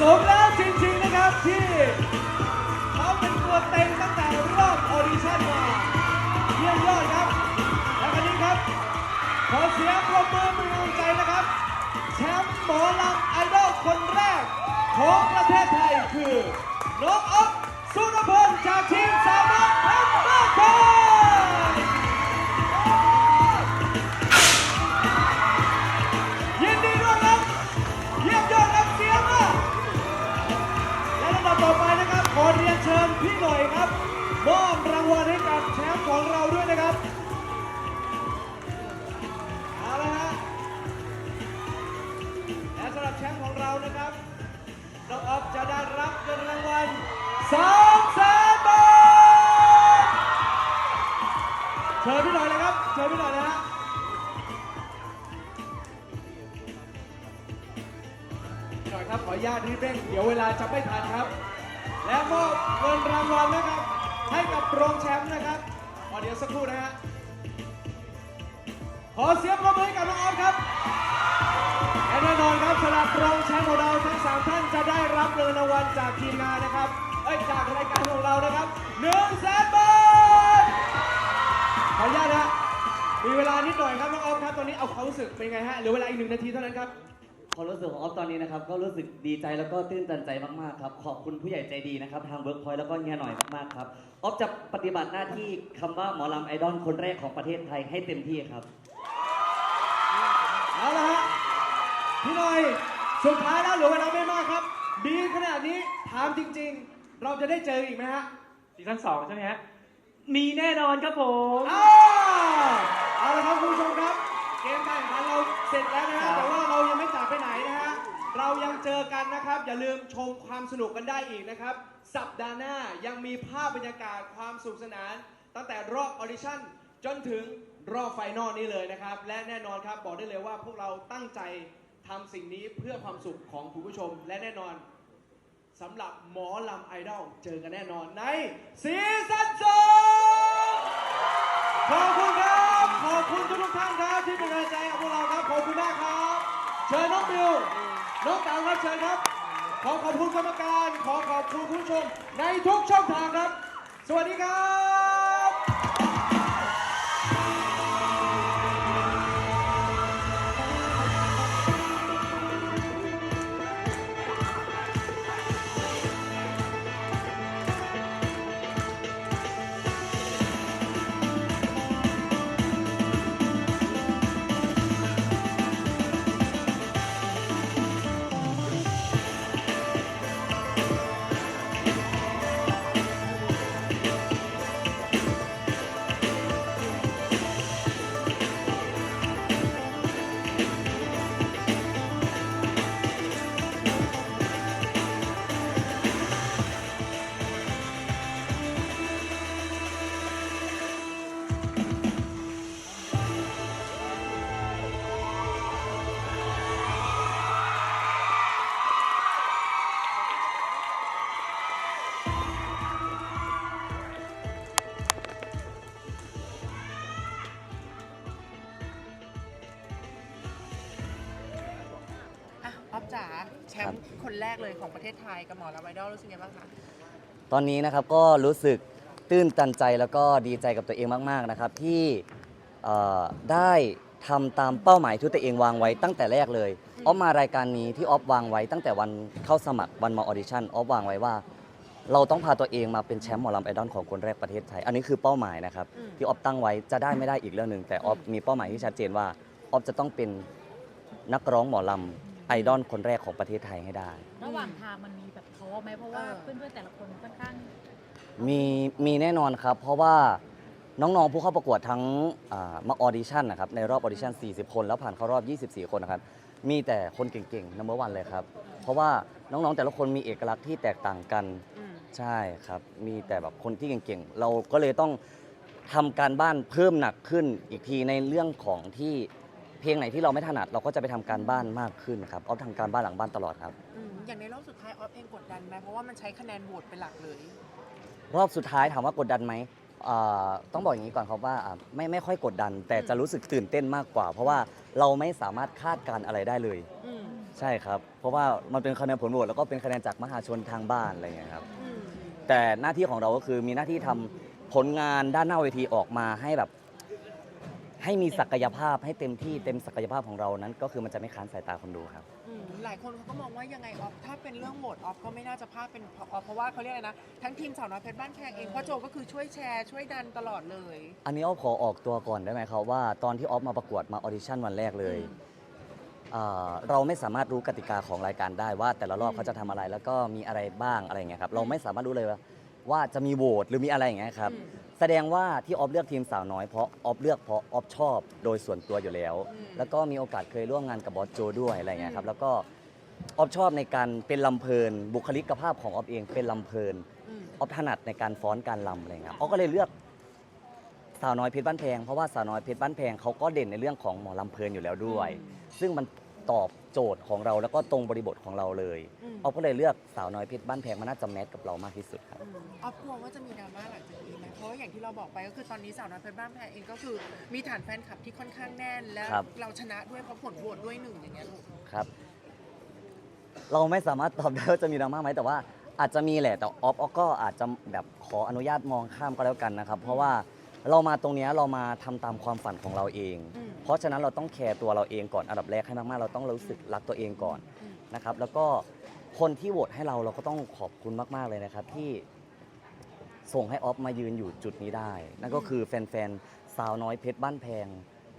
สมแล้วจริงๆนะครับที่เขาเป็นตัวเต็งตั้งแต่รอบออดิชั่นมาเยี่ยมยอดครับ และวันนี้ครับ ขอเสียงปรบมือเป็นกำลังใจนะครับ แชมป์หมอลำไอดอลคนแรก ของประเทศไทยคือ น้องอ๊อฟสุรพลจากทีมสามารถ เดี๋ยวเวลาจะไม่ทันครับ และมอบเงินรางวัลนะครับ ให้กับรองแชมป์นะครับขอเดี๋ยวสักครู่นะฮะขอเสียงปรบมือให้กับน้องออฟครับและแน่นอนครับสำหรับรองแชมป์ของเราทั้งสามท่านจะได้รับเงินรางวัลจากทีมงานนะครับเอ้ยจากรายการของเรานะครับหนึ่งแสนบาทขออนุญาตนะมีเวลานิดหน่อยครับน้องออฟครับตอนนี้เอาความรู้สึกเป็นไงฮะเหลือเวลาอีกหนึ่งนาทีเท่านั้นครับ ความรู้สึกของออฟตอนนี้นะครับ ก็รู้สึกดีใจแล้วก็ตื้นตันใจมากๆครับ ขอบคุณผู้ใหญ่ใจดีนะครับ ทางเวิร์กพอยต์แล้วก็เฮียหน่อยมากๆครับ ออฟจะปฏิบัติหน้าที่คำว่าหมอลำไอดอลคนแรกของประเทศไทยให้เต็มที่ครับ เอาละฮะพี่หน่อย สุดท้ายแล้วเหลือเวลาไม่มากครับ ดีขนาดนี้ถามจริง ๆ เราจะได้เจออีกไหมฮะซีซั่นสองใช่ไหมฮะ มีแน่นอนครับผม อ้าวเอาละครับคุณผู้ชมครับ เกมการแข่งขันเราเสร็จแล้วนะฮะแต่ว่าเรายังไม่จากไปไหนนะฮะเรายังเจอกันนะครับ อย่าลืมชมความสนุกกันได้อีกนะครับ สัปดาห์หน้ายังมีภาพบรรยากาศความสนุกสนาน ตั้งแต่รอบออดิชั่นจนถึงรอบไฟนอลนี้เลยนะครับ และแน่นอนครับบอกได้เลยว่าพวกเราตั้งใจทำสิ่งนี้เพื่อความสุขของคุณผู้ชม และแน่นอนสำหรับหมอลำไอดอลเจอกันแน่นอนในซีซั่นสองขอบคุณครับ ขอบคุณทุกๆท่านครับที่เป็นกำลังใจกับพวกเราครับขอบ คุณมากครับ เชิญน้องบิว น้องเต๋าครับเชิญครับ ขอขอบคุณกรรมการ ขอขอบคุณคุณผู้ชมในทุกช่องทางครับ สวัสดีครับ จ๋าแชมป์คนแรกเลยของประเทศไทยกับหมอลำไอดอลรู้สึกไงบ้างคะตอนนี้นะครับก็รู้สึกตื้นตันใจแล้วก็ดีใจกับตัวเองมากๆนะครับที่เอ่อได้ทำตามเป้าหมายที่ตัวเองวางไว้ตั้งแต่แรกเลยออฟมารายการนี้ที่ออฟวางไว้ตั้งแต่วันเข้าสมัครวันมาออดิชั่นออฟวางไว้ว่า เราต้องพาตัวเองมาเป็นแชมป์หมอลำไอดอลของคนแรกประเทศไทย อันนี้คือเป้าหมายนะครับอืมที่ออฟตั้งไว้จะได้ไม่ได้อีกเรื่องหนึ่งแต่ออฟมีเป้าหมายที่ชัดเจนว่าออฟจะต้องเป็นนักร้องหมอลำ ไอดอลคนแรกของประเทศไทยให้ได้ ระหว่างทางมันมีแบบท้อไหมเพราะว่าเพื่อนๆแต่ละคนค่อนข้าง มีมีแน่นอนครับ เพราะว่าน้องๆผู้เข้าประกวดทั้งอ่ามาออดิชั่นนะครับในรอบออดิชั่น 40 คนแล้วผ่านเข้ารอบ 24 คนนะครับ มีแต่คนเก่งๆนัมเบอร์วันเลยครับ เพราะว่าน้องๆแต่ละคนมีเอกลักษณ์ที่แตกต่างกันอืมใช่ครับ มีแต่แบบคนที่เก่งๆ เราก็เลยต้องทำการบ้านเพิ่มหนักขึ้นอีกทีในเรื่องของที่ เพลงไหนที่เราไม่ถนัดเราก็จะไปทำการบ้านมากขึ้นครับเอาทำการบ้านหลังบ้านตลอดครับ อืมอย่างในรอบสุดท้ายออฟเองกดดันไหมเพราะว่ามันใช้คะแนนโหวตเป็นหลักเลย รอบสุดท้ายถามว่ากดดันไหมอ่าต้องบอกอย่างนี้ก่อนครับว่าอ่าไม่ไม่ค่อยกดดัน แต่จะรู้สึกตื่นเต้นมากกว่า เพราะว่าเราไม่สามารถคาดการณ์อะไรได้เลย อืมใช่ครับ เพราะว่ามันเป็นคะแนนผลโหวตแล้วก็เป็นคะแนนจากมหาชนทางบ้านอะไรอย่างเงี้ยครับ อืมแต่หน้าที่ของเราก็คือมีหน้าที่ทำผลงานด้านหน้าเวทีออกมาให้แบบ ให้มีศักยภาพให้เต็มที่เต็มศักยภาพของเรานั้น ก็คือมันจะไม่ค้านสายตาคนดูครับ อืมหลายคนเขาก็มองว่ายังไงออฟถ้าเป็นเรื่องโหวตออฟก็ไม่น่าจะพลาดเป็นออฟเพราะว่าเขาเรียกอะไรนะทั้งทีมสาวน้อยเพชรบ้านแพงเองพ่อโจก็คือช่วยแชร์ช่วยดันตลอดเลย อันนี้ออฟขอออกตัวก่อนได้ไหมครับว่าตอนที่ออฟมาประกวดมาออดิชั่นวันแรกเลยอ่าเราไม่สามารถรู้กติกาของรายการได้ว่า แต่ละรอบเขาจะทำอะไรแล้วก็มีอะไรบ้างอะไรอย่างเงี้ยครับเราไม่สามารถรู้เลยว่าว่าจะมีโหวตหรือมีอะไรอย่างเงี้ยครับ อืมแส ดงว่าที่ออฟเลือกทีมสาวน้อยเพราะออฟเลือกเพราะออฟชอบโดยส่วนตัวอยู่แล้วอืมแล้วก็มีโอกาสเคยร่วมงานกับบอสโจด้วยอะไรเงี้ยครับแล้วก็ออฟชอบในการเป็นลำเพลิน บุคลิกภาพของออฟเองเป็นลำเพลินอืมออฟถนัดในการฟ้อนการลำอะไรเงี้ยออฟก็เลยเลือกสาวน้อยเพชรบ้านแพงเพราะว่าสาวน้อยเพชรบ้านแพงเขาก็เด่นในเรื่องของหมอลำเพลินอยู่แล้วด้วย ซึ่งมัน ตอบโจทย์ของเราแล้วก็ตรงบริบทของเราเลยอืม ออฟก็เลยเลือกสาวน้อยเพชรบ้านแพงมันน่าจะแมทกับเรามากที่สุดครับอืมออฟกลัวว่าจะมีดราม่าหลังจากนี้ไหมเพราะว่าอย่างที่เราบอกไปก็คือตอนนี้สาวน้อยเพชรบ้านแพงเองก็คือมีฐานแฟนคลับที่ค่อนข้างแน่น และครับ เราชนะด้วยเพราะผลโหวตด้วยหนึ่งอย่างเงี้ยลูกครับ เราไม่สามารถตอบได้ว่าจะมีดราม่าไหมแต่ว่าอาจจะมีแหละแต่ออฟออฟก็อาจจะแบบขออนุญาตมองข้ามก็แล้วกันนะครับ เพราะว่า เรามาตรงเนี้ยเรามาทำตามความฝันของเราเอง อืม เพราะฉะนั้นเราต้องแคร์ตัวเราเองก่อนอันดับแรกให้มากๆ เราต้องรู้สึกรักตัวเองก่อนอืมนะครับ แล้วก็คนที่โหวตให้เราเราก็ต้องขอบคุณมากๆเลยนะครับ ที่ส่งให้ออฟมายืนอยู่จุดนี้ได้ นั่นก็คือแฟนๆสาวน้อยเพชรบ้านแพง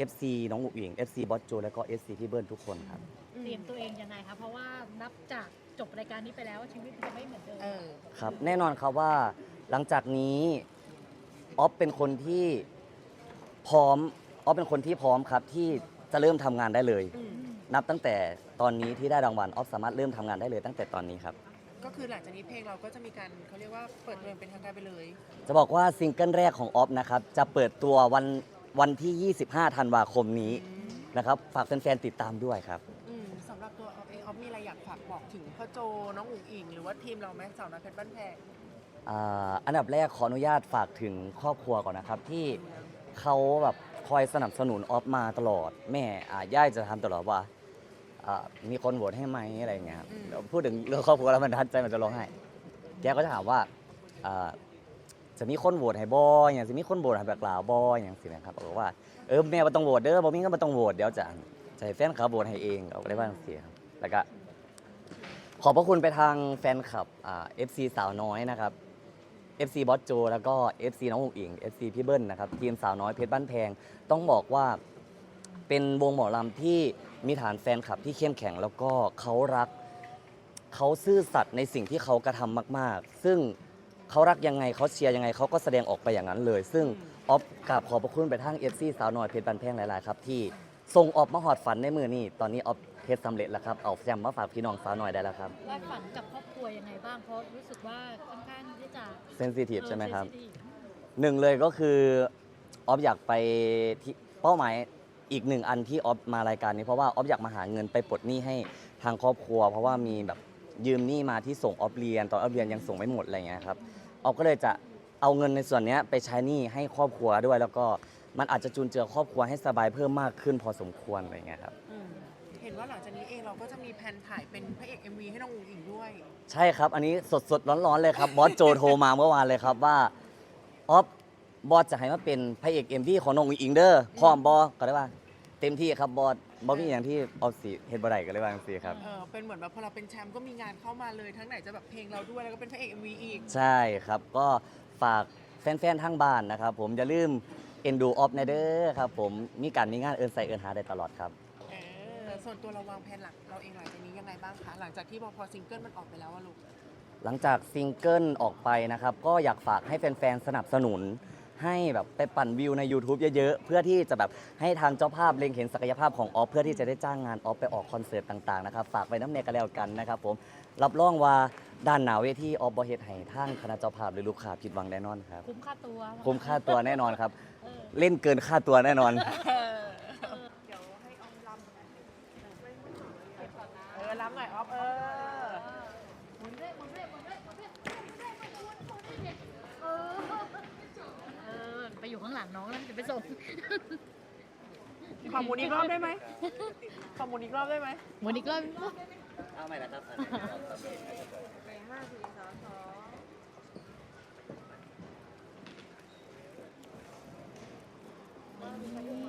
FC น้องอุ๋งอิง FC บอสโจแล้วก็ FC พี่เบิร์นทุกคนครับ เตรียมตัวเองยังไงคะ เพราะว่านับจากจบรายการนี้ไปแล้วชีวิตจะไม่เหมือนเดิม เออ ครับแน่นอนครับว่าหลังจากนี้ ออฟเป็นคนที่พร้อมออฟเป็นคนที่พร้อมครับที่จะเริ่มทำงานได้เลยอืมนับตั้งแต่ตอนนี้ที่ได้รางวัลออฟสามารถเริ่มทำงานได้เลยตั้งแต่ตอนนี้ครับ ก็คือหลังจากนี้เพลงเราก็จะมีการเขาเรียกว่าเปิดตัวอย่างเป็นทางการไปเลย จะบอกว่าซิงเกิลแรกของออฟนะครับ จะเปิดตัววันวันที่ 25 ธันวาคมนี้อืมนะครับฝากแฟนๆติดตามด้วยครับ อืมสำหรับตัวออฟเองออฟมีอะไรอยากฝากบอกถึงพ่อโจน้องอุ๋งอิง หรือว่าทีมเราไหมสาวน้อยเพชรบ้านแพง อ่าอันดับแรกขออนุญาตฝากถึงครอบครัวก่อนนะครับ ที่เขาแบบคอยสนับสนุนออฟมาตลอด แม่อ่าย่ายจะทำตลอดว่าอ่ามีคนโหวตให้ไหมอะไรอย่างเงี้ยครับอืม เดี๋ยวพูดถึงเรื่องครอบครัวแล้วมันทัดใจมันจะร้องไห้แกก็จะถามว่าอ่าจะมีคนโหวตให้บอยอย่างจะมีคนโหวตให้แบบลาวบอยอย่างสินะครับบอกว่าเออแม่มาต้องโหวตเด้อบ่มีก็มาต้องโหวตเดี๋ยวจะจะให้แฟนคลับโหวตให้เองเอาก็ได้ว่าเสียครับแล้วก็ ขอบพระคุณไปทางแฟนคลับอ่า FC สาวน้อยนะครับ FC บอสโจ แล้วก็ FC น้องอุ๋งอิง FC พี่เบิ้ลนะครับทีมสาวน้อยเพชรบ้านแพง ต้องบอกว่าเป็นวงหมอลำที่มีฐานแฟนคลับที่เข้มแข็ง แล้วก็เขารักเขาซื่อสัตย์ในสิ่งที่เขากระทำมาก ๆ ซึ่งเขารักยังไงเขาเชียร์ยังไงเขาก็แสดงออกไปอย่างนั้นเลย ซึ่งออฟกราบขอบพระคุณไปทาง FC สาวน้อยเพชรบ้านแพงหลาย ๆ ครับที่ส่งออกมาหอดฝันในมือนี่ตอนนี้ออฟ เพชรสำเร็จแล้วครับเอาแชมป์มาฝากพี่น้องสาวน้อยได้แล้วครับวาดฝันกับครอบครัวยังไงบ้างเพราะรู้สึกว่าค่อนข้างที่จะเซนซิทีฟใช่ไหมครับ เออ sensitive หนึ่งเลยก็คือออฟอยากไปที่เป้าหมายอีกหนึ่งอันที่ออฟมารายการนี้เพราะว่าออฟอยากมาหาเงินไปปลดหนี้ให้ทางครอบครัว เพราะว่ามีแบบยืมหนี้มาที่ส่งออฟเรียนตอนออฟเรียนยังส่งไม่หมดอะไรเงี้ยครับออฟก็เลยจะเอาเงินในส่วนเนี้ยไปใช้หนี้ให้ครอบครัวด้วย แล้วก็มันอาจจะจุนเจือครอบครัวให้สบายเพิ่มมากขึ้นพอสมควรอะไรเงี้ยครับอืมเห็น ว่าหลังจากนี้เองเราก็จะมีแผนถ่ายเป็นพระเอก MV ให้น้องอุ๋งอิงด้วย ใช่ครับ อันนี้สดๆร้อนๆเลยครับ บอสโจโทรมาเมื่อวานเลยครับว่าออฟบอสจะให้มาเป็นพระเอกเอ็มวีของน้องอุ๋งอิงเด้อพร้อมบอก็ได้ว่าเต็มที่ครับบอสบอมีอย่างที่ออฟสิเฮ็ดบ่ได้ก็เลยว่าจังซี่ครับเออเป็นเหมือนแบบพอเราเป็นแชมป์ก็มีงานเข้ามาเลย ทั้งไหนจะแบบเพลงเราด้วยแล้วก็เป็นพระเอก MV อีก ใช่ครับก็ฝากแฟนๆทางบ้านนะครับผมอย่าลืมเอ็นดูออฟในเด้อครับผมมีการมีงานเอินใส่เอินหาได้ตลอดครับเออ ส่วนตัวเราวางแผนหลักเราเองหลังจากนี้ยังไงบ้างคะ หลังจากที่พอพอซิงเกิลมันออกไปแล้วอะลูก หลังจากซิงเกิลออกไปนะครับ ก็อยากฝากให้แฟนๆ สนับสนุน ให้แบบไปปั่นวิวใน YouTube เยอะๆ เพื่อที่จะแบบให้ทางเจ้าภาพเล็งเห็นศักยภาพของออฟเพื่อที่จะได้จ้างงานออฟไปออกคอนเสิร์ตต่างๆนะครับฝากไปน้ำเนยกันแล้วกันนะครับผมรับรองว่าด้านหนาเวทีออฟบอเฮ็ดให้ทางคณะเจ้าภาพหรือลูกค้าผิดหวังแน่นอนครับคุ้มค่าตัวคุ้มค่าตัวแน่นอนครับ เออเล่นเกินค่าตัวแน่นอน เออรับหน่อยออฟเออ หมุนด้วยหมุนด้วยหมุนด้วยหมุนด้วยหมุนด้วยหมุนด้วยหมุนด้วยเออเออ อยู่ข้างหลังน้องแล้วจะไปส่งขอหมุนอีกรอบได้ไหมขอหมุนอีกรอบได้ไหมหมุนอีกรอบเอาใหม่นะครับเอ